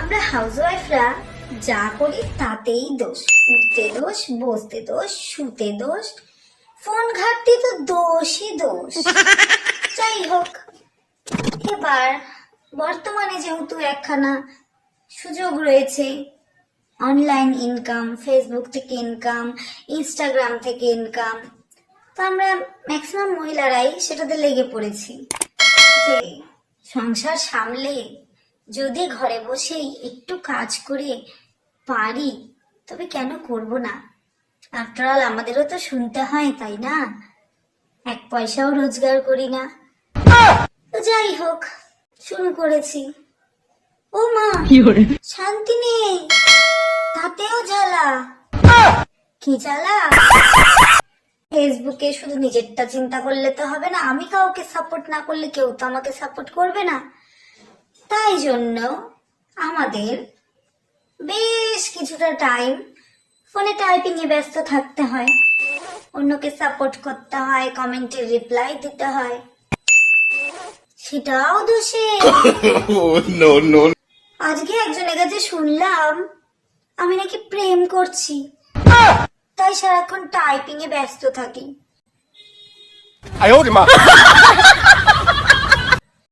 আমরা হাউসওয়াইফরা যা করি তাতেই দোষ। উঠতে দোষ, বসতে দোষ, শুতে দোষ। ফোন ঘাটতে তো দোষই দোষ। যাই হোক, এবার বর্তমানে যেহেতু একখানা সুযোগ রয়েছে অনলাইন ইনকাম ফেসবুক থেকে ইনকাম ইনস্টাগ্রাম থেকে ইনকাম তো আমরা ম্যাক্সিমাম মহিলারাই সেটাতে লেগে পড়েছি। সংসার সামলে যদি ঘরে বসেই একটু কাজ করে পারি তবে কেন করব না? আফটার আমাদেরও তো শুনতে হয় তাই না? এক পয়সাও রোজগার করি না। তো যাই হোক শুরু করেছি। ও মা শান্তি নেই। তাতেও জ্বালা। কি জ্বালা? ফেসবুকে শুধু নিজেরটা চিন্তা করলে তো হবে না আমি কাউকে সাপোর্ট না করলে কেউ তো আমাকে সাপোর্ট করবে না। তাই জন্য আমাদের বেশ কিছুটা টাইম ফোনে টাইপিং এ ব্যস্ত থাকতে হয়। অন্যকে সাপোর্ট করতে হয় কমেন্টের রিপ্লাই দিতে হয়। সেটাও দোষে। আজকে একজনের কাছে শুনলাম আমি নাকি প্রেম করছি। তাই সারাক্ষণ টাইপিং এ ব্যস্ত থাকি।